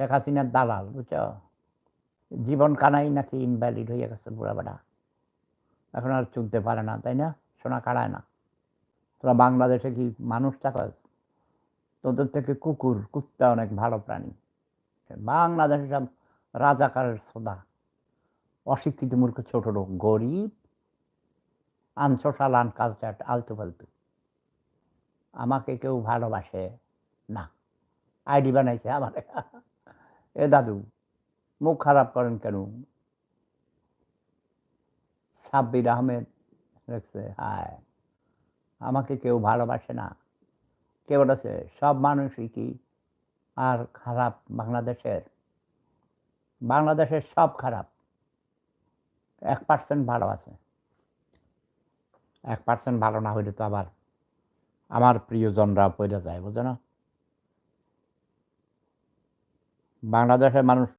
শেখ হাসিনার দালাল, বুঝছ? জীবন কানাই নাকি ইনভ্যালিড হয়ে গেছে বুড়া বেটা এখন আর চলতে পারে না, তাই না? সোনা কাড়ায় না। তোরা বাংলাদেশে কি মানুষ থাকস তোদের থেকে কুকুর, কুত্তা অনেক ভালো প্রাণী। বাংলাদেশে সব রাজাকারের সোদা। অশিক্ষিত মূর্খ ছোট লোক, গরিব আনসোশাল আনকালচার আলতু ফালতু আমাকে কেউ ভালোবাসে না। আইডি বানাইছে আমার। এ দাদু, মুখ খারাপ করেন কেন? সাব্বির আহমেদ লেখছে হায়, আমাকে কেউ ভালোবাসে না। কে বলেছে, সব মানুষই কি আর খারাপ বাংলাদেশের? বাংলাদেশের সব খারাপ। এক পার্সেন্ট ভালো আছে। এক পার্সেন্ট ভালো না হইলে তো আবার আমার প্রিয়জনরা পড়ে যায়, বুঝো না? বাংলাদেশের মানুষ